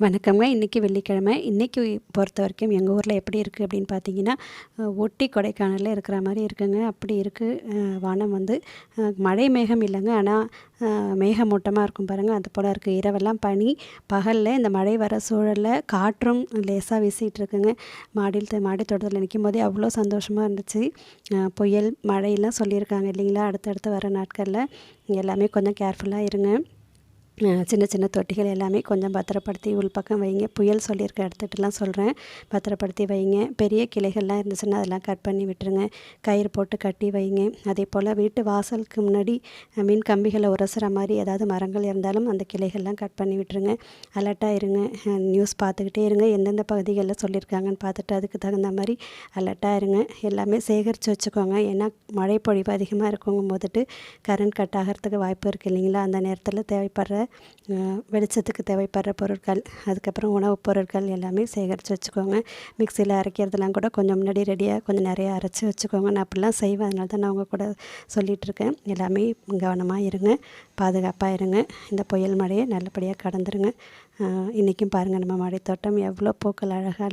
வணக்கங்க. இன்றைக்கி வெள்ளிக்கிழமை. இன்றைக்கி பொறுத்த வரைக்கும் எங்கள் ஊரில் எப்படி இருக்குது அப்படின்னு பார்த்தீங்கன்னா ஒட்டி ஊட்டி கொடைக்கானலில் இருக்கிற மாதிரி இருக்குங்க. அப்படி இருக்குது வானம் வந்து மழை மேகம் இல்லைங்க. ஆனால் மேகமூட்டமாக இருக்கும் பாருங்கள் அது போல் இருக்குது இரவெல்லாம் பனி பகலில் இந்த மழை வர சூழலில் காற்றும் லேசாக வீசிகிட்டு இருக்குங்க. மாடியில் த- மாடி தோட்டத்தில் நிற்கும் போதே அவ்வளோ சந்தோஷமாக இருந்துச்சு. புயல் மழையெல்லாம் சொல்லியிருக்காங்க இல்லைங்களா? அடுத்தடுத்து வர நாட்களில். எல்லாமே கொஞ்சம் கேர்ஃபுல்லாக இருங்க. சின்ன சின்ன தொட்டிகள் எல்லாமே கொஞ்சம் பத்திரப்படுத்தி உள்பக்கம் வைங்க. புயல் சொல்லியிருக்க இடத்துட்டுலாம் சொல்கிறேன் பத்திரப்படுத்தி வைங்க. பெரிய கிளைகள்லாம் இருந்துச்சுன்னா அதெல்லாம் கட் பண்ணி விட்டுருங்க. கயிறு போட்டு கட்டி வைங்க. அதே போல் வீட்டு வாசலுக்கு முன்னாடி மீன் மின் கம்பிகளை உரசுற மாதிரி ஏதாவது மரங்கள் இருந்தாலும் அந்த கிளைகள்லாம் கட் பண்ணி விட்டுருங்க. அலர்ட்டாக இருங்க. நியூஸ் பார்த்துக்கிட்டே இருங்க. எந்தெந்த பகுதிகளில் சொல்லியிருக்காங்கன்னு பார்த்துட்டு அதுக்கு தகுந்த மாதிரி அலர்ட்டாக இருங்க. எல்லாமே சேகரித்து வச்சுக்கோங்க. ஏன்னா மழை பொழிவு அதிகமாக இருக்குங்கும் போதுட்டு கரண்ட் கட் ஆகிறதுக்கு வாய்ப்பு இருக்குது இல்லைங்களா? அந்த நேரத்தில் தேவைப்படுற வெளிச்சத்துக்கு தேவைப்படுற பொருட்கள் அதுக்கப்புறம் உணவுப் பொருட்கள் எல்லாமே சேகரித்து வச்சுக்கோங்க. மிக்சியில் அரைக்கிறதெல்லாம் கூட கொஞ்சம் முன்னாடி ரெடியாக கொஞ்சம் நிறையா அரைச்சி வச்சுக்கோங்க. நான் அப்படிலாம் செய்வேன். அதனால தான் நான் உங்கள் கூட சொல்லிகிட்டு இருக்கேன். எல்லாமே கவனமாக இருங்க. பாதுகாப்பாக இருங்க. இந்த புயல் மழையை நல்லபடியாக கடந்துருங்க. இன்றைக்கும் பாருங்கள் நம்ம மழைத்தோட்டம் எவ்வளோ பூக்கள் அழகாக